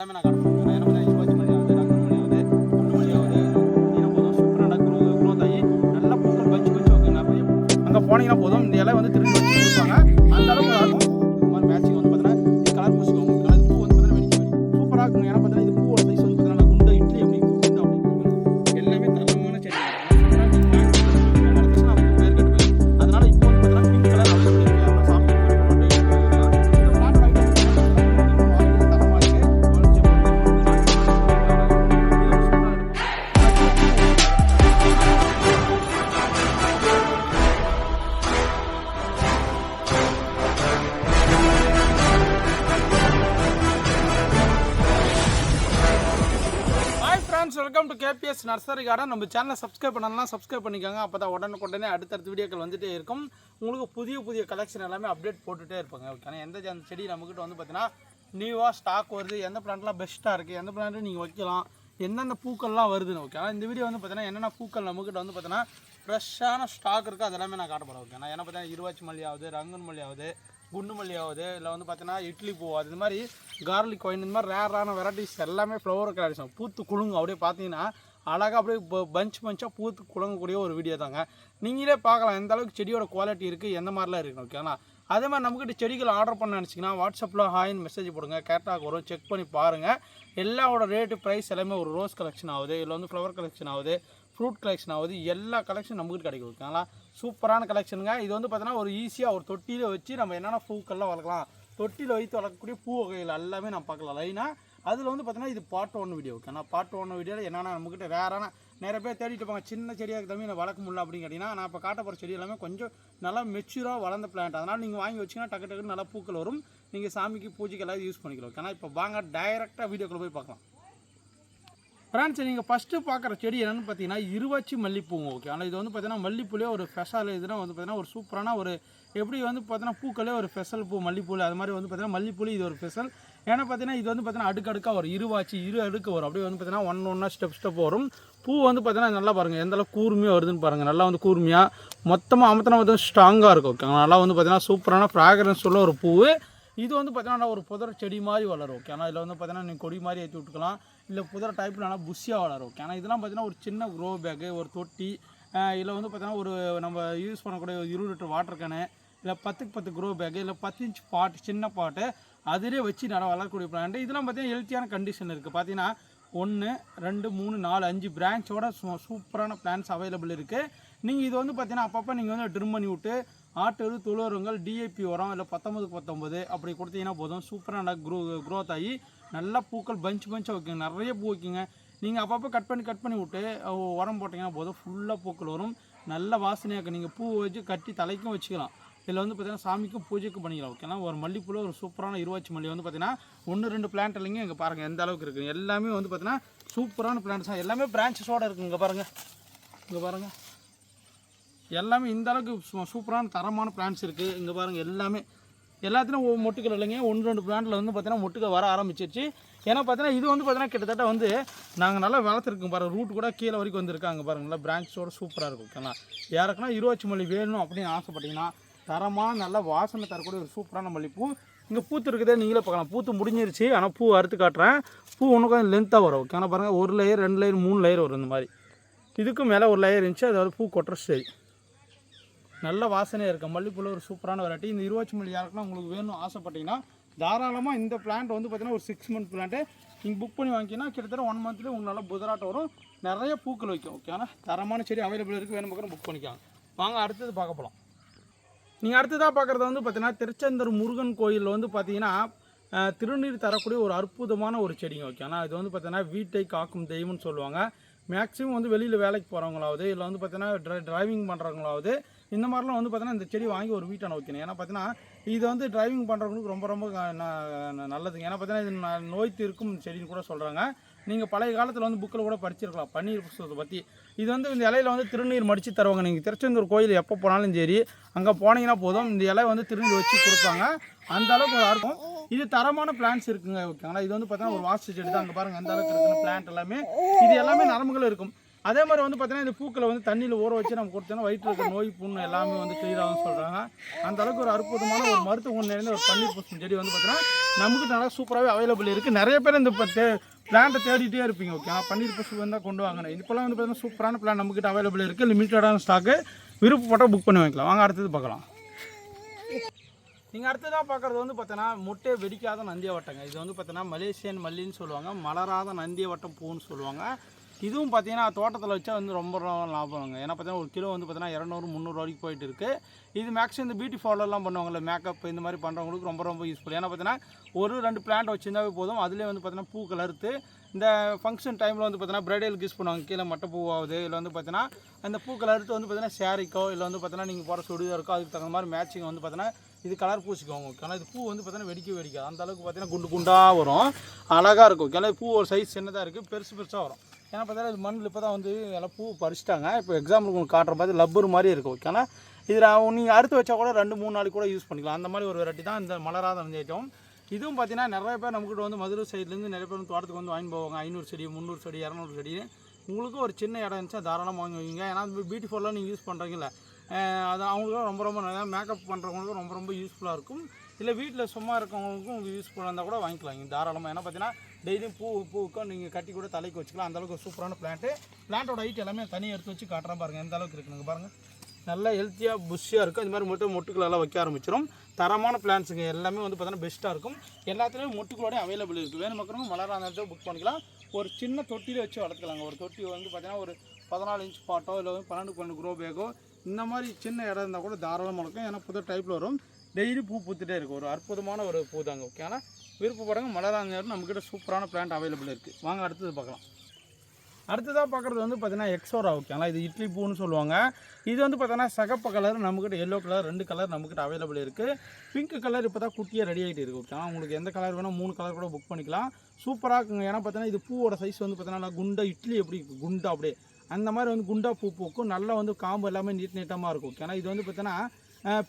எல்லாமே nursery garden நம்ம சேனலை சப்ஸ்கிரைப் பண்ணலாம் சப்ஸ்கிரைப் பண்ணிக்கோங்க. அப்போ தான் உடனுக்குடனே அடுத்தடுத்த வீடியோக்கள் வந்துட்டே இருக்கும். உங்களுக்கு புதிய புதிய கலெக்ஷன் எல்லாமே அப்டேட் போட்டுகிட்டே இருப்பாங்க. ஓகே எந்த செடி நம்மக்கிட்ட வந்து பார்த்தீங்கன்னா நியூவாக ஸ்டாக் வருது. எந்த பிளான்ட்லாம் பெஸ்ட்டாக இருக்குது எந்த பிளான்ட்டு நீங்கள் வைக்கலாம்? எந்தெந்த பூக்கள்லாம் வருதுன்னு ஓகே ஆனால் இந்த வீடியோ வந்து பார்த்தீங்கன்னா என்னென்ன பூக்கள் நம்மக்கிட்ட வந்து பார்த்தீங்கன்னா ஃப்ரெஷ்ஷான ஸ்டாக் இருக்குது அதெல்லாமே நான் காட்ட போகிறேன் ஓகே என்ன பார்த்தீங்கன்னா இருவாச்சி மல்லி ஆகுது ரங்கன் மல்லி ஆகுது குண்டு மல்லி ஆகுது இல்லை வந்து பார்த்தீங்கன்னா இட்லி பூ அது மாதிரி கார்லிக் ஒயின் இந்த மாதிரி ரேரான வெரைட்டிஸ் எல்லாமே ஃப்ளவர் கலர்ஸ் பூத்து குழுங்கும் அப்படியே பார்த்தீங்கன்னா அழகாக அப்படியே பஞ்ச் பஞ்சாக பூத்து குழங்கக்கூடிய ஒரு வீடியோ தாங்க. நீங்களே பார்க்கலாம் எந்த அளவுக்கு செடியோட குவாலிட்டி இருக்குது எந்த மாதிரிலாம் இருக்குது ஓகேங்களா அதே மாதிரி நம்மக்கிட்ட செடிகள் ஆர்டர் பண்ண நினச்சிங்கன்னா வாட்ஸ்அப்பில் ஹாயின் மெசேஜ் போடுங்க கேட்டாக் வரும் செக் பண்ணி பாருங்கள் எல்லாவோட ரேட்டு ப்ரைஸ் எல்லாமே ஒரு ரோஸ் கலெக்ஷன் ஆகுது இல்லை வந்து ஃப்ளவர் கலெக்ஷன் ஆகுது ஃப்ரூட் கலெக்ஷன் ஆகுது எல்லா கலெக்ஷன் நம்மகிட்ட கிடைக்கும் ஓகேங்களா சூப்பரான கலெக்ஷனுங்க இது வந்து பார்த்தீங்கன்னா ஒரு ஈஸியாக ஒரு தொட்டியில் வச்சு நம்ம என்னென்ன பூக்கள்லாம் வளர்க்கலாம் தொட்டியில் வைத்து வளர்க்கக்கூடிய பூ வகைகள் எல்லாமே நம்ம பார்க்கலாம். லைனாக அதில் வந்து பார்த்தீங்கன்னா இது பார்ட் ஒன் வீடியோ ஓகேண்ணா பார்ட் ஒன் வீடியோவில் என்னென்ன நம்மக்கிட்ட வேறான நிறைய பேர் தேடிட்டு போங்க சின்ன செடியாக தம்பி நான் வளர்க்க முடியல அப்படின்னு கேட்டிங்கன்னா நான் இப்போ காட்ட போகிற செடி எல்லாமே கொஞ்சம் நல்லா மெச்சூராக வளர்ந்த பிளான்ட் அதனால் நீங்கள் வாங்கி வச்சிங்கன்னா டக்கு டக்குன்னு நல்லா பூக்கள் வரும். நீங்கள் சாமிக்கு பூஜைக்கு எல்லாம் யூஸ் பண்ணிக்கலாம் ஓகேனா இப்போ வாங்க டைரெக்டாக வீடியோக்குள்ளே போய் பார்க்கலாம். ஃப்ரெண்ட்ஸ் நீங்கள் ஃபஸ்ட்டு பார்க்குற செடி என்னென்னு பார்த்தீங்கன்னா இருவாச்சி மல்லிப்பூங்க ஓகே ஆனால் இது வந்து பார்த்தீங்கன்னா மல்லிப்பூலே ஒரு ஸ்பெஷல் இதுனா வந்து பார்த்தீங்கன்னா ஒரு சூப்பரான ஒரு எப்படி வந்து பார்த்தீங்கன்னா பூக்களே ஒரு ஸ்பெஷல் பூ மல்லிப்பூ அது மாதிரி வந்து பார்த்தீங்கன்னா மல்லிப்பூலி இது ஒரு ஸ்பெஷல் ஏன்னா பார்த்தீங்கன்னா இது வந்து பார்த்தீங்கன்னா அடுக்கு அடுக்காக வரும். இருவாச்சு இரு அடுக்கு வரும். அப்படியே வந்து பார்த்தீங்கன்னா ஒன் ஒன்றா ஸ்டெப் ஸ்டெப் வரும். பூ வந்து பார்த்தீங்கன்னா நல்லா பாருங்கள் எந்த அளவுக்கு கூர்மையாக வருதுன்னு பாருங்கள் நல்லா வந்து கூர்மையாக மொத்தமாக அமத்தனா வந்து ஸ்ட்ராங்காக இருக்கும். ஓகே நல்லா வந்து பார்த்தீங்கன்னா சூப்பரான ஃப்ராக்ரன்ஸ் உள்ள ஒரு பூ இது வந்து பார்த்தீங்கன்னா ஒரு புதர் செடி மாதிரி வளரும். ஓகே ஆனால் இதில் வந்து பார்த்தீங்கன்னா நீங்கள் கொடி மாதிரி ஏற்றி விட்டுக்கலாம். இல்லை புதர் டைப்பில் நல்லா புஷியாக வளரும். ஓகே ஆனால் இதெல்லாம் பார்த்தீங்கன்னா ஒரு சின்ன க்ரோ பேக்கு ஒரு தொட்டி இல்லை வந்து பார்த்தீங்கன்னா ஒரு நம்ம யூஸ் பண்ணக்கூடிய இருபது லிட்டர் வாட்டர் கேனு இல்லை பத்துக்கு பத்து க்ரோ பேக்கு இல்லை பத்து இன்ச் பாட்டு சின்ன பாட்டு அதிலே வச்சு நல்லா வளரக்கூடிய பிளான்ட் இதெல்லாம் பார்த்தீங்கன்னா ஹெல்த்தியான கண்டிஷன் இருக்குது பார்த்தீங்கன்னா ஒன்று ரெண்டு மூணு நாலு அஞ்சு பிரான்ச்சோட சூப்பரான பிளான்ஸ் அவைலபிள் இருக்குது நீங்கள் இது வந்து பார்த்தீங்கன்னா அப்பப்போ நீங்கள் வந்து ட்ரிம் பண்ணி விட்டு ஆட்டு எரு துளுரங்கள் டிஏபி உரம் இல்லை பத்தொம்பதுக்கு பத்தொம்பது அப்படி கொடுத்தீங்கன்னா போதும். சூப்பரான க்ரோ க்ரோத் ஆகி நல்லா பூக்கள் பஞ்ச் பஞ்சாக வைக்குங்க. நிறைய பூ வைக்குங்க. நீங்கள் அப்பப்போ கட் பண்ணி கட் பண்ணி விட்டு உரம் போட்டிங்கன்னா போதும். ஃபுல்லாக பூக்கள் வரும். நல்ல வாசனையாக நீங்கள் பூ வச்சு கட்டி தலைக்கும் வச்சுக்கலாம். இதில் வந்து பார்த்தீங்கன்னா சாமிக்கும் பூஜைக்கும் பண்ணிக்கலாம் ஓகேனா ஒரு மல்லிப்பூவில் ஒரு சூப்பரான இருவாச்சி மல்லி வந்து பார்த்தீங்கன்னா ஒன்று ரெண்டு பிளான்ட் இல்லைங்க இங்கே பாருங்கள் எந்த அளவுக்கு இருக்குது எல்லாமே வந்து பார்த்தீங்கன்னா சூப்பரான பிளான்ட்ஸ் தான். எல்லாமே பிரான்ச்சஸோடு இருக்குது இங்கே பாருங்கள் இங்கே பாருங்கள் எல்லாமே இந்த அளவுக்கு சூப்பரான தரமான பிளான்ட்ஸ் இருக்குது இங்கே பாருங்கள் எல்லாமே. எல்லாத்துலையும் ஒவ்வொரு மொட்டுக்கள் இல்லைங்க. ஒன்று ரெண்டு பிளான்ட்டில் வந்து பார்த்தீங்கன்னா மொட்டுக்கள் வர ஆரம்பிச்சிருச்சு. ஏன்னா பார்த்தீங்கன்னா இது வந்து பார்த்தீங்கன்னா கிட்டத்தட்ட வந்து நாங்கள் நல்லா வளர்த்துருக்கோம் பாருங்கள் ரூட் கூட கீழே வரைக்கும் வந்திருக்காங்க பாருங்கள் நல்லா பிரான்ச்சோட சூப்பராக இருக்கும் ஓகேங்களா யாருக்குன்னா இருவாச்சி மல்லி வேணும் அப்படின்னு ஆசைப்பட்டீங்கன்னா தரமான நல்ல வாசனை தரக்கூடிய ஒரு சூப்பரான மல்லிப்பூ. இங்கே பூத்து இருக்குதே நீங்களே பார்க்கலாம். பூத்து முடிஞ்சிருச்சு. ஆனால் பூ அறுத்து காட்டுறேன். பூ ஒன்று கொஞ்சம் லென்த்தாக வரும். ஏன்னா பாருங்கள் ஒரு லேயர் ரெண்டு லேயர் மூணு லேயர் வரும் இந்த மாதிரி. இதுக்கும் மேலே ஒரு லேயர் இருந்துச்சு அதாவது பூ கொட்டுற சரி. நல்ல வாசனையாக இருக்குது மல்லிப்பூவில் ஒரு சூப்பரான வெரைட்டி இந்த இருவாச்சி மல்லி யாருக்குன்னா உங்களுக்கு வேணும் ஆசைப்பட்டீங்கன்னா தாராளமாக இந்த பிளான்ட் வந்து பார்த்தீங்கன்னா ஒரு சிக்ஸ் மந்த் பிளான்ட்டு நீங்கள் புக் பண்ணி வாங்கிங்கன்னா கிட்டத்தட்ட ஒன் மந்த்லேயே உங்களால் புதராட்டம் வரும். நிறைய பூக்கள் வைக்கும். ஓகேனா தரமான செடி அவைலபிள் இருக்குது வேணும் பக்கம் புக் பண்ணிக்கலாம். வாங்க அடுத்தது பார்க்க போகலாம் நீங்கள் அடுத்ததாக பார்க்குறது வந்து பார்த்தீங்கன்னா திருச்செந்தூர் முருகன் கோயிலில் வந்து பார்த்தீங்கன்னா திருநீர் தரக்கூடிய ஒரு அற்புதமான ஒரு செடிங்க ஓகே ஆனால் இது வந்து பார்த்தீங்கன்னா வீட்டை காக்கும் தெய்வம்னு சொல்லுவாங்க. மேக்ஸிமம் வந்து வெளியில் வேலைக்கு போகிறவங்களாவது இல்லை வந்து பார்த்தீங்கன்னா ட்ரை டிரைவிங் பண்ணுறவங்களாவது இந்த மாதிரிலாம் வந்து பார்த்தீங்கன்னா இந்த செடி வாங்கி ஒரு வீட்டை நோக்கணும் ஏன்னா பார்த்தீங்கன்னா இது வந்து டிரைவிங் பண்ணுறவங்களுக்கு ரொம்ப ரொம்ப நல்லதுங்க. ஏன்னா பார்த்தீங்கன்னா இது ந- நோய் தீர்க்கும் செடின்னு கூட சொல்கிறாங்க நீங்கள் பழைய காலத்தில் வந்து புக்கில் கூட படிச்சிருக்கலாம். பன்னீர் புஸ்தகத்தை பற்றி இது வந்து இந்த இலையில வந்து திருநீர் மடித்து தருவாங்க. நீங்கள் திருச்செந்தூர் கோயில் எப்போ போனாலும் சரி அங்கே போனீங்கன்னா போதும். இந்த இலை வந்து திருநீர் வச்சு கொடுப்பாங்க. அந்த அளவுக்கு நல்லா இருக்கும். இது தரமான பிளான்ஸ் இருக்குங்க ஓகேங்களா? இது வந்து பார்த்தீங்கன்னா ஒரு வாஸ்து செடி தான். அங்கே பாருங்கள் அந்த அளவுக்கு இருக்கிற பிளான்ட் எல்லாமே. இது எல்லாமே நரம்புகள் இருக்கும். அதே மாதிரி வந்து பார்த்தீங்கன்னா இந்த பூக்களை வந்து தண்ணியில் ஊற வச்சு நம்ம கொடுத்தோன்னா வயிற்றில் இருக்க நோய் புண்ணு எல்லாமே வந்து clear சொல்கிறாங்க அந்த அளவுக்கு ஒரு அற்புதமான ஒரு மருத்துவ குணம் நிறைந்த ஒரு பன்னீர் புஷ்பம் செடி வந்து பார்த்தீங்கன்னா நமக்கு நல்லா சூப்பராகவே அவைலபிள் இருக்குது நிறைய பேர் இந்த பிளான்ட்டை தேடிட்டே இருப்பீங்க ஓகே பன்னீர் புஷ்பம் வந்தால் கொண்டு வாங்கினேன் இப்போலாம் வந்து பார்த்தீங்கன்னா சூப்பரான பிளான் நம்மக்கிட்ட அவைலபிள் இருக்குது லிமிட்டடான ஸ்டாக்கு விருப்பப்பட்டால் புக் பண்ணி வாங்கிக்கலாம். வாங்க அடுத்தது பார்க்கலாம். நீங்கள் அடுத்ததாக பார்க்குறது வந்து பார்த்தீங்கன்னா முட்டை வெடிக்காத நந்திய வட்டங்க இது வந்து பார்த்தீங்கன்னா மலேசியன் மல்லின்னு சொல்லுவாங்க. மலராத நந்திய வட்டம் பூன்னு சொல்லுவாங்க. இதுவும் பார்த்தீங்கன்னா தோட்டத்தில் வச்சா வந்து ரொம்ப ரொம்ப லாபம்ங்க. ஏன்னா பார்த்தீங்கன்னா ஒரு கிலோ வந்து பார்த்தீங்கன்னா இரநூறு முந்நூறு வரைக்கும் போயிட்டு இருக்கு. இது மேக்ஸிமம் இந்த பியூட்டி ஃபாலோலாம் பண்ணுவாங்கல்ல மேக்கப் இந்த மாதிரி பண்ணுறவங்களுக்கு ரொம்ப ரொம்ப யூஸ்ஃபுல் ஏன்னா பார்த்தீங்கன்னா ஒரு ரெண்டு பிளான்ட் வச்சிருந்தாவே போதும். அதுலேயே வந்து பார்த்தீங்கன்னா பூ கலர்த்து இந்த ஃபங்க்ஷன் டைமில் வந்து பார்த்தீங்கன்னா பிரைடலுக்கு யூஸ் பண்ணுவாங்க. கீழே மட்டை பூவாகுது இல்லை வந்து பார்த்தீங்கன்னா அந்த பூ கலர்த்து வந்து பார்த்தீங்கன்னா சேரீக்கோ இல்லை வந்து பார்த்தீங்கன்னா நீங்கள் போகிற சுடிதாருக்கோ அதுக்கு தகுந்த மாதிரி மேட்சிங் வந்து பார்த்தீங்கன்னா இது கலர் பூசிக்கோங்க ஓகே ஆனால் இது பூ வந்து பார்த்தீங்கன்னா வெடிக்க வெடிக்காது. அந்த அளவுக்கு பார்த்தீங்கன்னா குண்டு குண்டாக வரும். அழகாக இருக்கும். ஓகே பூ ஒரு சைஸ் சின்னதாக இருக்குது பெருசு பெருசாக வரும். ஏன்னா பார்த்தீங்கன்னா இது மண்ணில் இப்போ தான் வந்து எல்லாம் பூ பறிச்சிட்டாங்க. இப்போ எக்ஸாம்பிள் உங்களுக்கு காட்டுற மாதிரி லப்பர் மாதிரி இருக்கும் ஓகே ஆனால் நீங்கள் அறுத்து வச்சா கூட ரெண்டு மூணு நாளைக்கு கூட யூஸ் பண்ணிக்கலாம். அந்த மாதிரி ஒரு வெரைட்டி தான் இந்த மலராத ஐட்டம் இதுவும் பார்த்தீங்கன்னா நிறைய பேர் நம்மக்கிட்ட வந்து மதுரை சைட்லேருந்து நிறைய பேர் வந்து தோட்டத்துக்கு வந்து வாங்கி போவாங்க. ஐநூறு செடி முந்நூறு செடி இரநூறு செடி. உங்களுக்கும் ஒரு சின்ன இடம் இருந்துச்சா தாராளமாக வாங்கி வைங்க. ஏன்னா பியூட்டிஃபுல்லாக நீங்கள் யூஸ் பண்ணுறீங்கல்ல அது அவங்களுக்கும் ரொம்ப ரொம்ப நல்லா மேக்கப் பண்ணுறவங்களுக்கும் ரொம்ப ரொம்ப யூஸ்ஃபுல்லாக இருக்கும். இல்லை வீட்டில் சும்மா இருக்கவங்களுக்கும் யூஸ்ஃபுல்லாக இருந்தால் கூட வாங்கிக்கலாம். தாராளமாக ஏன்னா பார்த்தீங்கன்னா டெய்லியும் பூ பூவுக்கும் நீங்கள் கட்டி கூட தலைக்கு வச்சுக்கலாம். அந்த அளவுக்கு சூப்பரான பிளான்ட்டு பிளான்ட்டோட ஹைட் எல்லாமே தனியாக எடுத்து வச்சு காட்டுறேன் பாருங்கள் எந்த அளவுக்கு இருக்குங்க பாருங்கள் நல்லா ஹெல்த்தியாக புஷ்ஷாக இருக்கும். இது மாதிரி மட்டும் மொட்டுக்களெல்லாம் வைக்க ஆரம்பிச்சிடும் தரமான பிளான்ஸுங்க எல்லாமே வந்து பார்த்தீங்கன்னா பெஸ்ட்டாக இருக்கும். எல்லாத்துலேயும் மொட்டுக்களோடய அவைலபிள் இருக்குது வேணும் மக்களுங்க மலராந்த புக் பண்ணிக்கலாம். ஒரு சின்ன தொட்டியில் வச்சு வளர்த்துக்கலாங்க. ஒரு தொட்டி வந்து பார்த்தீங்கன்னா ஒரு பதினாலு இன்ச் பாட்டோ இல்லை வந்து பன்னெண்டு பன்னெண்டு குரோ பேக்கோ இந்த மாதிரி சின்ன இடம் இருந்தால் கூட தாராளமாக இருக்கும் ஏன்னா புது டைப்பில் வரும். டெய்லி பூ பூத்துட்டே இருக்கும். ஒரு அற்புதமான ஒரு பூ தாங்க. ஓகே ஆனால் விருப்பப்படுங்க மலராங்க நம்மக்கிட்ட சூப்பரான பிளான்ட் அவைலபிள் இருக்குது வாங்க அடுத்தது பார்க்கலாம். அடுத்ததாக பார்க்குறது வந்து பார்த்தீங்கன்னா எக்ஸோரா ஓகேங்களா இது இட்லி பூன்னு சொல்லுவாங்க. இது வந்து பார்த்தீங்கன்னா சகப்பு கலர் நம்மக்கிட்ட எல்லோ கலர் ரெண்டு கலர் நம்மக்கிட்ட அவைலபிள் இருக்குது பிங்க் கலர் இப்போ தான் குட்டியாக ரெடி ஆகிட்டு இருக்குது ஓகேங்களா உங்களுக்கு எந்த கலர் வேணால் மூணு கலர் கூட புக் பண்ணிக்கலாம். சூப்பராக இருக்குங்க. ஏன்னா பார்த்தீங்கன்னா இது பூவோட சைஸ் வந்து பார்த்தீங்கன்னா குண்டா இட்லி எப்படி குண்டா அப்படியே. அந்த மாதிரி வந்து குண்டா பூ பூக்கும். நல்லா வந்து காம்பு எல்லாமே நீட் நீட்டமாக இருக்கும் ஏன்னா இது வந்து பார்த்தீங்கன்னா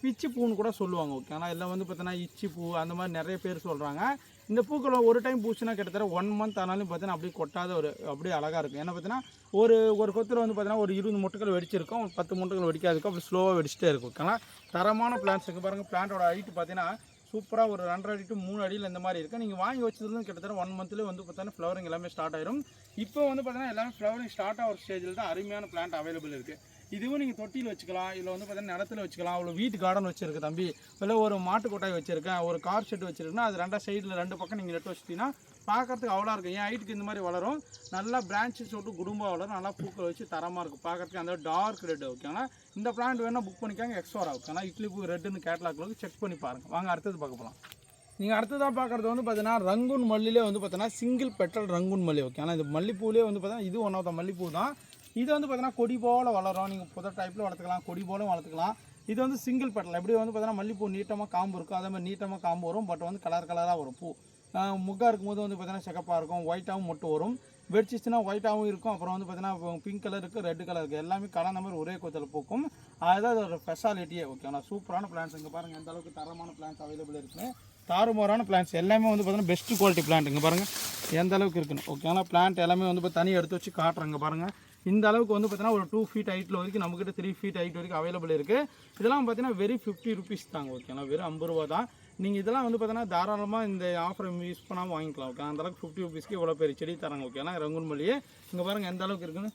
பிச்சு பூன்னு கூட சொல்லுவாங்க ஓகே ஆனால் எல்லாம் வந்து பார்த்தீங்கன்னா இச்சி பூ அந்த மாதிரி நிறைய பேர் சொல்கிறாங்க இந்த பூக்கள் ஒரு டைம் பூச்சுன்னா கிட்டத்தட்ட ஒன் மந்த் ஆனாலும் பார்த்தீங்கன்னா அப்படியே கொட்டாத ஒரு அப்படியே அழகாக இருக்கும். ஏன்னா பார்த்தீங்கன்னா ஒரு ஒரு கொத்தில் வந்து பார்த்தீங்கன்னா ஒரு இருபது முட்டைகள் வெடிச்சிருக்கும் ஒரு பத்து முட்டைகள் வெடிக்காதுக்கும் அப்படி ஸ்லோவாக வெடிச்சிட்டே இருக்கும் ஓகேங்களா தரமான பிளான்ஸ் இருக்குது பாருங்கள் பிளான்ட்டோட ஹைட்டு பார்த்தீங்கன்னா சூப்பராக ஒரு ரெண்டரை அடி டு மூணு அடியில் இந்த மாதிரி இருக்குது நீங்கள் வாங்கி வச்சதுலேருந்து கிட்டத்தட்ட ஒன் மந்த்லேயே வந்து பார்த்தீங்கன்னா ஃப்ளவரிங் எல்லாமே ஸ்டார்ட் ஆயிரும். இப்போ வந்து பார்த்தீங்கன்னா எல்லாமே ஃப்ளவரிங் ஸ்டார்ட் ஆகிற ஸ்டேஜில் தான் அருமையான பிளான்ட் அவைலபிள் இருக்குது இதுவும் நீங்கள் தொட்டியில் வச்சுக்கலாம். இல்லை வந்து பார்த்தீங்கன்னா நிலத்துல வச்சுக்கலாம். அவ்வளோ வீட்டு கார்டன் வச்சுருக்கு தம்பி. இல்லை ஒரு மாட்டு கொட்டாய் வச்சுருக்கேன். ஒரு கார் ஷெட் வச்சுருக்குன்னா அது ரெண்டா சைடில் ரெண்டு பக்கம் நீங்கள் நட்டு வச்சிட்டீங்கன்னா பார்க்கறதுக்கு அவ்வளோ இருக்கும். என் ஹைட்டுக்கு இந்த மாதிரி வளரும். நல்லா பிரான்ச்சஸ் விட்டு குடும்பம் வளரும். நல்லா பூக்கள் வச்சு தரமாக இருக்கும். பார்க்கறதுக்கு அந்த டார்க் ரெட் ஓகேங்களா இந்த பிளான்ட் வேணால் புக் பண்ணிக்காங்க. எக்ஸ்ட்ரா ஓகேங்களா இட்லி பூ ரெட்டுன்னு கேட்லாக்களுக்கு செக் பண்ணி பாருங்கள் வாங்க அடுத்தது பார்க்க போகலாம் நீங்கள் அடுத்ததாக பார்க்குறது வந்து பார்த்தீங்கன்னா ரங்கூன் மல்லிலே வந்து பார்த்தீங்கன்னா சிங்கிள் பெட்ரல் ரங்கூன் மல்லி ஓகே ஆனால் இந்த மல்லிப்பூலே வந்து பார்த்தீங்கன்னா இது ஒன் ஆஃப் த மல்லிப்பூ தான். இது வந்து பார்த்தீங்கன்னா கொடி போல் வளரும். நீங்கள் புதர் டைப்பில் வளர்த்துக்கலாம். கொடி போலும் வளர்த்துக்கலாம். இது வந்து சிங்கிள் பெட்டல் எப்படி வந்து பார்த்தீங்கன்னா மல்லிப்பூ நீட்டமாக காம்பு இருக்கும் அதே மாதிரி நீட்டமாக காம்பு வரும். பட் வந்து கலர் கலராக வரும் பூ. முக்காக முக்கா இருக்கும்போது வந்து பார்த்தீங்கன்னா செகப்பாக இருக்கும். ஒயிட்டாகவும் மட்டும் வரும். வெடிச்சிச்சுன்னா ஒயிட்டாகவும் இருக்கும். அப்புறம் வந்து பார்த்தீங்கன்னா பிங்க் கலர் இருக்குது ரெட் கலர் இருக்குது எல்லாமே கலந்த மாதிரி ஒரே கொத்தில் பூக்கும். அதுதான் அதோட ஸ்பெஷாலிட்டியே ஓகே ஆனால் சூப்பரான பிளான்ஸ் இங்கே பாருங்கள் எந்த அளவுக்கு தரமான பிளான்ஸ் அவைலபிள் இருக்குன்னு. தாறுமாறான பிளான்ஸ் எல்லாமே வந்து பார்த்தீங்கன்னா பெஸ்ட் குவாலிட்டி பிளான்ட் இங்கே பாருங்கள் எந்த அளவுக்கு இருக்குன்னு. ஓகேங்களா பிளான்ட் எல்லாமே வந்து இப்போ தனியாக எடுத்து வச்சு காட்டுறேங்க பாருங்கள் இந்த அளவுக்கு வந்து பார்த்தீங்கன்னா ஒரு டூ ஃபீட் ஹைட்டில் வரைக்கும் நம்மக்கிட்ட த்ரீ ஃபீட் ஹைட் வரைக்கும் அவைலபிள் இருக்குது இதெல்லாம் பார்த்தீங்கன்னா வெறும் ஃபிஃப்டி ருபீஸ் தாங்க ஓகேங்களா வெறும் ஐம்பது ரூபா தான். நீங்கள் இதெல்லாம் வந்து பார்த்தீங்கன்னா தாராளமாக இந்த ஆஃபர் யூஸ் பண்ணாமல் வாங்கிக்கலாம் ஓகே அந்த அளவுக்கு ஃபிஃப்டி ருபீஸ்க்கு இவ்வளோ பெரிய செடி தராங்க ஓகேங்களா ரங்குன் மல்லியே இங்கே பாருங்கள் எந்த அளவுக்கு இருக்குன்னு?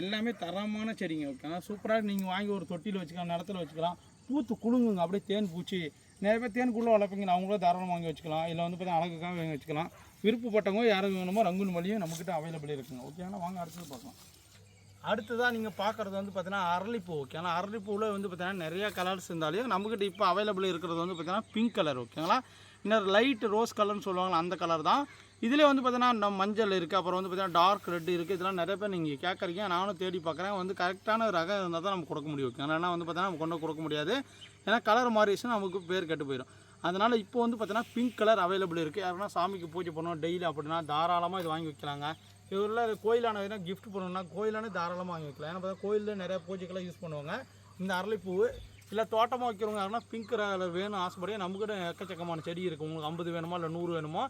எல்லாமே தரமான செடிங்க ஓகேங்களா சூப்பராக நீங்கள் வாங்கி ஒரு தொட்டியில் வச்சுக்கலாம் நிலத்தில் வச்சுக்கலாம். பூத்து குழுங்குங்க அப்படியே தேன் பூச்சி. நிறைய பேர் தேனுக்குள்ளே வளர்ப்பீங்க அவங்களும் தாராளம் வாங்கி வச்சுக்கலாம். இல்லை வந்து பார்த்தீங்கன்னா அழகுக்காக வாங்கி வச்சுக்கலாம். விருப்பப்பட்டவங்க யாரும் வேணுமோ ரங்குன் மல்லியும் நம்மக்கிட்ட அவைலபிள் இருக்குங்க ஓகேங்களா வாங்க அடுத்தது பார்க்கலாம். அடுத்ததாக நீங்கள் பார்க்குறது வந்து பார்த்தீங்கன்னா அரளிப்பூ ஓகே ஆனால் அரளிப்பூவில் வந்து பார்த்தீங்கன்னா நிறைய கலர்ஸ் இருந்தாலும் நம்மக்கிட்ட இப்போ அவைலபிள் இருக்கிறது வந்து பார்த்தீங்கன்னா பிங்க் கலர் ஓகேங்களா இன்னொரு லைட் ரோஸ் கலர்னு சொல்லுவாங்களா அந்த கலர் தான். இதிலே வந்து பார்த்தீங்கன்னா நம்ம மஞ்சள் இருக்குது அப்புறம் வந்து பார்த்தீங்கன்னா டார்க் ரெட் இருக்குது இதெல்லாம் நிறைய பேர் நீங்கள் கேட்குறீங்க நானும் தேடி பார்க்குறேன் வந்து கரெக்டான ரகம் இருந்தால் தான் நம்ம கொடுக்க முடியும் ஓகே ஏன்னா வந்து பார்த்தீங்கன்னா நம்ம கொண்டு கொடுக்க முடியாது. ஏன்னா கலர் மாறிடுச்சுன்னா நமக்கு பேர் கெட்டு போயிடும். அதனால் இப்போ வந்து பார்த்தீங்கன்னா பிங்க் கலர் அவைலபிள் இருக்குது யாருன்னா சாமிக்கு பூஜை பண்ணுவோம் டெய்லி அப்படின்னா தாராளமாக இது வாங்கி வைக்கலாங்க. இவரில் கோயிலான எதுனா gift பண்ணணும்னா கோயிலானே தாராளமாக வாங்கி வைக்கலாம். ஏன்னா பார்த்தா கோயிலில் நிறைய பூஜைக்கெல்லாம் யூஸ் பண்ணுவாங்க. இந்த அரளிப்பூ இல்லை தோட்டமாக வைக்கிறவங்க யாருன்னா பிங்க் கலர் வேணும் ஆசைப்படியா நம்மக்கிட்ட எக்கச்சக்கமான செடி இருக்குது உங்களுக்கு ஐம்பது வேணுமா இல்லை நூறு வேணுமோ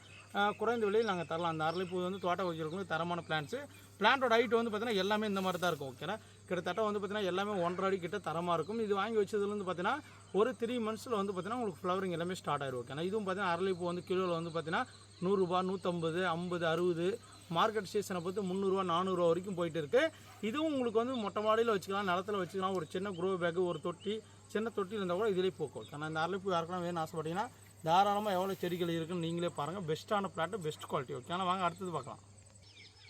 குறைந்த விலையில் நாங்கள் தரலாம். அந்த அரளிப்பூ வந்து தோட்டம் வைக்கிறவங்களுக்கு தரமான பிளான்ஸு பிளான்ட்டோட ஹைட் வந்து பார்த்திங்கன்னா எல்லாமே இந்த மாதிரி தான் இருக்கும் ஓகேனா கிட்டத்தட்ட வந்து பார்த்தீங்கன்னா எல்லாமே ஒன்றரை அடி கிட்ட தரமாக இருக்கும். இது வாங்கி வச்சதுலேருந்து பார்த்தீங்கன்னா ஒரு த்ரீ மந்த்ஸில் வந்து பார்த்திங்கன்னா உங்களுக்கு ஃப்ளவரிங் எல்லாமே ஸ்டார்ட் ஆயிடும் ஓகேனா இதுவும் பார்த்தீங்கன்னா அரளிப்பூ வந்து கிலோவில் வந்து பார்த்திங்கன்னா நூறுரூபா நூற்றம்பது ஐம்பது அறுபது மார்க்கெட் சீசனை பொறுத்து முந்நூறுரூவா நானூறுரூவா வரைக்கும் போயிட்டு இருக்குது இதுவும் உங்களுக்கு வந்து மொட்டை மாடியில் வச்சுக்கலாம் நிலத்துல வச்சுக்கலாம். ஒரு சின்ன க்ரோ பேக்கு ஒரு தொட்டி சின்ன தொட்டி இருந்தால் கூட இதிலே போக்கும் ஆனால் இந்த அரளிப்பூ யாருக்கெல்லாம் வேணும்னு ஆசைப்பட்டீங்கன்னா தாராளமாக எவ்வளோ செடிகள் இருக்குன்னு நீங்களே பாருங்கள் பெஸ்ட்டான பிளாட்டு பெஸ்ட் குவாலிட்டி ஓகே ஆனால் வாங்க அடுத்தது பார்க்கலாம்.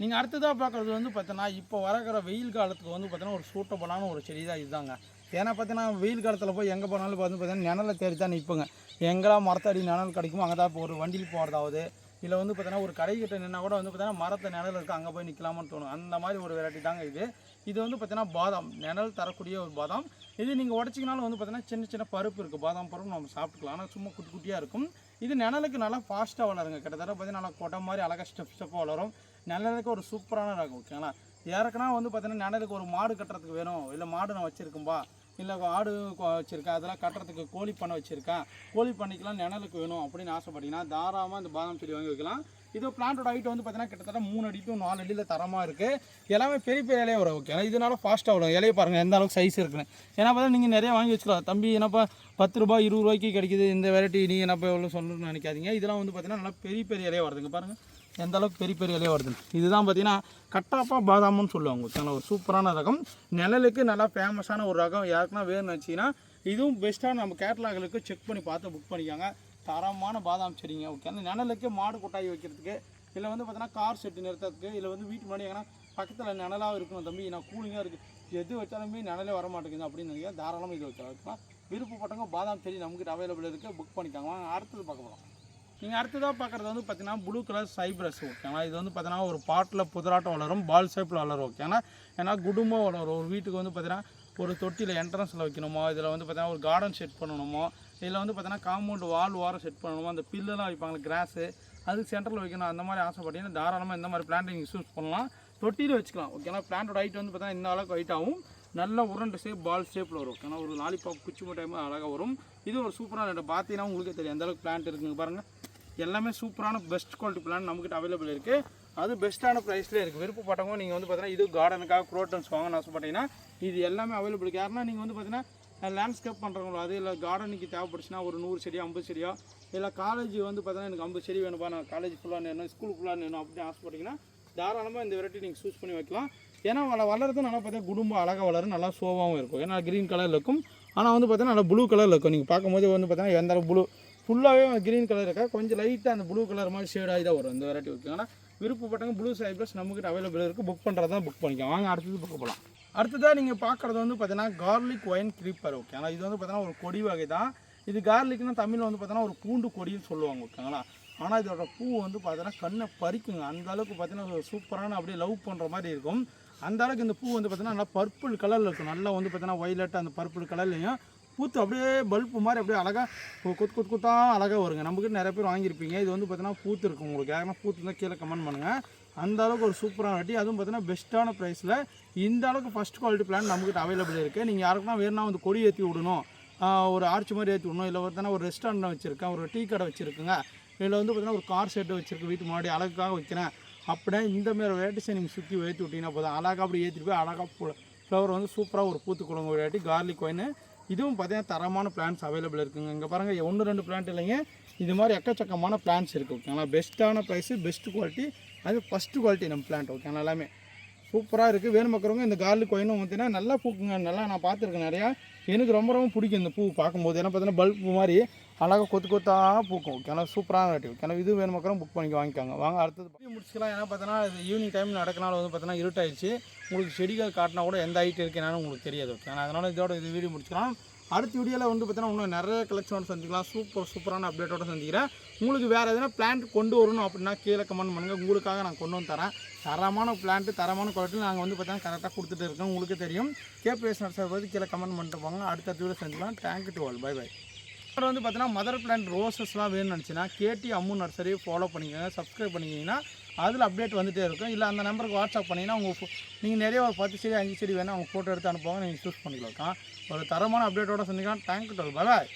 நீங்கள் அடுத்ததாக பார்க்குறது வந்து பார்த்தீங்கன்னா இப்போ வரக்கிற வெயில் காலத்துக்கு வந்து பார்த்தீங்கன்னா ஒரு சூட்டபுளான ஒரு செடி தான் இதுதாங்க. ஏன்னா பார்த்தீங்கன்னா வெயில் காலத்தில் போய் எங்கே போனாலும் பார்த்து பார்த்தீங்கன்னா நிழலை தேடி தான் நிற்போங்க எங்கெல்லாம் மரத்தடி நிழல் கிடைக்குமோ அங்கே தான் இப்போ ஒரு வண்டியில் போகிறதாவது இல்லை வந்து பார்த்தீங்கன்னா ஒரு கடைக்கிட்ட நின்னா கூட வந்து பார்த்தீங்கன்னா மரத்தை நிழல் இருக்குது அங்கே போய் நிற்கலாமான்னு தோணும். அந்த மாதிரி ஒரு வெரைட்டி தாங்க இது. இது வந்து பார்த்தீங்கன்னா பாதாம். நிழல் தரக்கூடிய ஒரு பாதாம். இது நீங்கள் உடச்சிங்கனாலும் வந்து பார்த்தீங்கன்னா சின்ன சின்ன பருப்பு இருக்குது பாதாம் பருப்பு நம்ம சாப்பிட்டுக்கலாம். ஆனால் சும்மா குட்டி குட்டியாக இருக்கும். இது நிழலுக்கு நல்லா ஃபாஸ்ட்டாக வளருங்க. கிட்டத்தட்ட பார்த்தீங்கன்னா நல்லா கொடை மாதிரி அழகாக ஸ்டெப் ஸ்டெப்பாக வளரும். நிழலுக்கு ஒரு சூப்பரான ரகம் ஓகேங்களா ஏற்கனவே வந்து பார்த்தீங்கன்னா நிழலுக்கு ஒரு மாடு கட்டுறதுக்கு வேணும். இல்லை மாடு நான் வச்சுருக்கும்பா. இல்லை ஆடு வச்சுருக்கேன் அதெல்லாம் கட்டுறதுக்கு கோழி பண்ணை வச்சுருக்கேன் கோழி பண்ணிக்கலாம் நிழலுக்கு வேணும் அப்படின்னு ஆசைப்பட்டீங்கன்னா தாராளமாக இந்த பாதாம் செடி வாங்கி வைக்கலாம். இது பிளான்ட்டோட ஹைட் வந்து பார்த்தீங்கன்னா கிட்டத்தட்ட மூணு அடி டு நாலு அடியில் தரமாக இருக்குது எல்லாமே பெரிய பெரிய இலையை வரும் ஓகே இதனால ஃபாஸ்ட்டாக வரும். இலையை பாருங்கள் எந்த அளவுக்கு சைஸ் இருக்குன்னு. ஏன்னா பார்த்தா நீங்கள் நிறைய வாங்கி வச்சுக்கலாம். தம்பி என்னப்பா பத்து ரூபாய் இருபது ரூபாய்க்கு கிடைக்குது இந்த வெரைட்டி நீ என்னப்பா எவ்வளோ சொல்லணும்னு நினைக்காதீங்க. இதெல்லாம் வந்து பார்த்தீங்கன்னா நல்லா பெரிய பெரிய இலையை வருதுங்க பாருங்கள் எந்த அளவுக்கு பெரிய பெரிய இலையாக வருதுன்னு. இதுதான் பார்த்தீங்கன்னா கட்டாப்பா பாதாம்னு சொல்லுவாங்க. ஓகேங்களா ஒரு சூப்பரான ரகம். நிழலுக்கு நல்லா ஃபேமஸான ஒரு ரகம். யாருக்குன்னா வேணும்னு வச்சிங்கன்னா இதுவும் பெஸ்ட்டாக நம்ம கேட்லாக்களுக்கு செக் பண்ணி பார்த்து புக் பண்ணிக்காங்க. தரமான பாதாம் செடிங்க. ஓகே அந்த நிழலுக்கு மாடு கொட்டாய் வைக்கிறதுக்கு இல்லை வந்து பார்த்தீங்கன்னா கார் செட்டு நிறுத்துறதுக்கு இல்லை வந்து வீட்டு முன்னாடி எங்கன்னா பக்கத்தில் நிழலாக இருக்கணும் தம்பி. நான் கூலிங்காக இருக்குது எது வச்சாலுமே நிழலே வர மாட்டேங்குது அப்படின்னு நினைக்கிறேன். தாராளமாக இது வைக்கலாம் விருப்பப்பட்டவங்க பாதாம் செடி நம்மகிட்ட அவைலபிள் இருக்குது புக் பண்ணிக்காங்க. அடுத்தது பார்க்க போகிறோம் நீங்கள் அடுத்ததாக பார்க்குறது வந்து பார்த்தீங்கன்னா ப்ளூ கலர் சைப்ரஸ் ஓகேங்களா இது வந்து பார்த்தீங்கன்னா ஒரு பாட்டில் புதராட்டம் வளரும் பால் ஷேப்பில் வளரும் ஓகேங்களா ஏன்னா குடும்பம் வளரும். ஒரு வீட்டுக்கு வந்து பார்த்தீங்கன்னா ஒரு தொட்டியில் என்ட்ரன்ஸில் வைக்கணுமோ இதில் வந்து பார்த்தீங்கன்னா ஒரு கார்டன் செட் பண்ணணுமோ இதில் வந்து பார்த்தீங்கன்னா காம்பவுண்ட் வால் வாரம் செட் பண்ணணுமோ அந்த பில்லெலாம் வைப்பாங்க கிராஸு அதுக்கு சென்டரில் வைக்கணும் அந்த மாதிரி ஆசைப்பட்டீங்கன்னா தாராளமாக இந்த மாதிரி பிளான்ட் நீங்கள் யூஸ் பண்ணலாம். தொட்டியில் வச்சுக்கலாம் ஓகேங்களா பிளான்ட்டோட ஹைட் வந்து பார்த்தீங்கன்னா இந்த அளவுக்கு ஹைட் ஆகும். நல்ல உருண்டை ஷேப் பால் ஷேப்பில் வரும் ஏன்னா ஒரு லாலிபாப் குச்சி மட்டும் அழகாக வரும். இது ஒரு சூப்பரான பார்த்தீங்கன்னா உங்களுக்கே தெரியும் அந்தளவுக்கு பிளான்ட் இருக்குங்க பாருங்கள் எல்லாமே சூப்பரான பெஸ்ட் குவாலிட்டி பிளான் நம்மகிட்ட அவைலபிள் இருக்குது அது பெஸ்ட்டான ப்ரைஸ்லேயே இருக்குது விருப்பப்பட்டவங்க நீங்கள் வந்து பார்த்தீங்கன்னா இது கார்டனுக்காக குரோட்டன்ஸ் வாங்கணும்னு ஆசைப்பட்டீங்கன்னா இது எல்லாமே அவைலபிள் யாருன்னா நீங்கள் வந்து பார்த்தீங்கன்னா லேண்ட்ஸ்கேப் பண்ணுறவங்களோ அது இல்லை கார்டனுக்கு தேவைப்படுச்சுன்னா ஒரு நூறு செடியோ ஐம்பது செடியோ இல்லை காலேஜ் வந்து பார்த்தீங்கன்னா எனக்கு ஐம்பது செடி வேணும்ப்பா நான் காலேஜ் ஃபுல்லாக வேணும் ஸ்கூல் ஃபுல்லாக வேணும் அப்படின்னு ஆசைப்பட்டீங்கன்னா தாராளமாக இந்த வெரைட்டி நீங்கள் சூஸ் பண்ணி வைக்கலாம். ஏன்னா வள வளர்றது நல்லா பார்த்தா குடும்பம் அழகாக வளரும் நல்லா சோவாகவும் இருக்கும். ஏன்னா க்ரீன் கலரில் இருக்கும். ஆனால் வந்து பார்த்தீங்கன்னா நல்லா ப்ளூ கலரில் இருக்கும். நீங்கள் பார்க்கும்போது வந்து பார்த்தீங்கன்னா எந்த ப்ளூ ஃபுல்லாகவே க்ரீன் கலர் இருக்கா? கொஞ்சம் லைட்டாக அந்த ப்ளூ கலர் மாதிரி ஷேடாகி தான் வரும் இந்த வெரைட்டி ஓகேங்களா விருப்பப்பட்டவங்க ப்ளூ சைப்ரஸ் நம்மகிட்ட அவைலபிள் இருக்குது புக் பண்ணுறதா புக் பண்ணிக்கலாம். வாங்க அடுத்தது புக் போகலாம் அடுத்ததாக நீங்கள் பார்க்குறது வந்து பார்த்தீங்கன்னா கார்லிக் ஒயின் ஓகே ஆனால் இது வந்து பார்த்தீங்கன்னா ஒரு கொடி வகை தான். இது கார்லிக்னா தமிழில் வந்து பார்த்தீங்கன்னா ஒரு பூண்டு கொடின்னு சொல்லுவாங்க ஓகேங்களா ஆனால் இதோட பூ வந்து பார்த்தீங்கன்னா கண்ணை பறிக்குங்க. அந்த அளவுக்கு பார்த்தீங்கன்னா ஒரு சூப்பரான அப்படியே லவ் பண்ணுற மாதிரி இருக்கும். அந்த அளவுக்கு இந்த பூ வந்து பார்த்தீங்கன்னா நல்லா பர்பிள் கலரில் இருக்கும். நல்லா வந்து பார்த்தீங்கன்னா ஒய்லட் அந்த பர்பிள் கலர்லையும் பூத்து அப்படியே பல்ப்பு மாதிரி அப்படியே அழகாக கொத்து கொத்து கொத்தா அழகாக வருங்க. நம்மக்கிட்ட நிறைய பேர் வாங்கியிருப்பீங்க. இது வந்து பார்த்தீங்கன்னா பூத்து இருக்கும் உங்களுக்கு. யாருன்னா பூத்து கீழே கமெண்ட் பண்ணுங்கள் அந்த அளவுக்கு ஒரு சூப்பரான வட்டி. அதுவும் பார்த்தீங்கன்னா பெஸ்ட்டான ப்ரைஸில் இந்த அளவுக்கு ஃபஸ்ட் குவாலிட்டி பிளான் நம்மக்கிட்ட அவைலபிள் இருக்குது நீங்கள் யாருக்குனா வேணும்னா வந்து கொடி ஏற்றி விடணும். ஒரு ஆர்ச் மாதிரி ஏற்றி விடணும். இல்லை ஒருத்தனா ஒரு ரெஸ்டாரண்ட் வச்சுருக்கேன். ஒரு டீ கடை வச்சுருக்குங்க. இதில் வந்து பார்த்தீங்கன்னா ஒரு கார் செட்டு வச்சுருக்கு. வீட்டு முன்னாடி அழகுக்காக வைக்கிறேன். அப்படியே இந்த மாதிரி வெரைட்டிஸை நீங்கள் சுற்றி ஏற்றி விட்டீங்கன்னா போதும். அழகாக அப்படி ஏற்றிட்டு போய் அழகாக ஃப்ளவர் வந்து சூப்பராக ஒரு பூத்து குழம்பு வெரைட்டி கார்லிக் ஒயின் இதுவும் பார்த்தீங்கன்னா தரமான பிளான்ஸ் அவைலபிள் இருக்குங்க. இங்கே பாருங்கள் ஒன்று ரெண்டு பிளான்ட் இல்லைங்க. இது மாதிரி எக்கச்சக்கமான பிளான்ஸ் இருக்குது ஓகேங்களா பெஸ்ட்டான ப்ரைஸு பெஸ்ட் குவாலிட்டி அது ஃபஸ்ட்டு குவாலிட்டி நம்ம பிளான்ட் ஓகேங்களா எல்லாமே சூப்பராக இருக்குது வேணும் பார்க்குறவங்க இந்த கார்லிக் ஒயினும் பார்த்தீங்கன்னா நல்லா பூக்குங்க. நல்லா நான் பார்த்துருக்கேன் நிறையா. எனக்கு ரொம்ப ரொம்ப பிடிக்கும் இந்த பூ பார்க்கும்போது. ஏன்னா பார்த்தீங்கன்னா பல்ப் மாதிரி அழகாக கொத்து கொத்தாக பூக்கும். ஓகேங்களா சூப்பரான ரேட்டு ஏன்னா இது வேணும் புக் பண்ணி வாங்கிக்காங்க. வாங்க அடுத்தது வீடியோ முடிச்சுக்கலாம். ஏன்னா பார்த்தீங்கன்னா ஈவினிங் டைம் நடக்கனால வந்து பார்த்தீங்கன்னா இருட்டாயிடுச்சு. உங்களுக்கு செடிகள் காட்டினா கூட எந்த ஹைட் இருக்கு உங்களுக்கு தெரியாது. ஓகே அதனால் இதோட இது வீடியோ முடிச்சுக்கலாம். அடுத்த வீடியோவில் வந்து பார்த்தீங்கன்னா இன்னும் நிறைய கலெக்ஷனோட சந்திக்கலாம். சூப்பர் சூப்பரான அப்டேட்டோட சந்திக்கிறேன். உங்களுக்கு வேறு எதனா பிளான்ட் கொண்டு வரணும் அப்படின்னா கீழே கமெண்ட் பண்ணுங்கள் உங்களுக்காக நான் கொண்டு வந்து தரேன். தரமான பிளான்ட்டு தரமான குவாலிட்டி நாங்கள் வந்து பார்த்தீங்கன்னா கரெக்டாக கொடுத்துட்டு இருக்கோம். உங்களுக்கு தெரியும். கேபிஎஸ் நர்சரி பற்றி கீழே கமெண்ட் பண்ணிட்டு போங்க. அடுத்த வீடியோ சந்திக்கலாம். Thank you to all bye bye அப்புறம் வந்து பார்த்தீங்கன்னா மதர் பிளான்ட் ரோசஸ்லாம் வேணும்னு நினச்சின்னா கேடி அம்மு நர்சரி ஃபாலோ பண்ணிக்கோங்க சப்ஸ்கிரைப் பண்ணிக்கிங்கன்னா அதில் அப்டேட் வந்துகிட்டே இருக்கும். இல்லை அந்த நம்பருக்கு வாட்ஸ்அப் பண்ணிங்கன்னா உங்கள் நீங்கள் நிறைய ஒரு பத்து செடி அஞ்சு செடி வேணும் அவங்க ஃபோட்டோ எடுத்து அனுப்புவாங்க நீங்கள் சூஸ் பண்ணிக்கலாம். ஒரு தரமான அப்டேட்டோட சந்திக்கலாம். தேங்க்யூ டோல் பாய்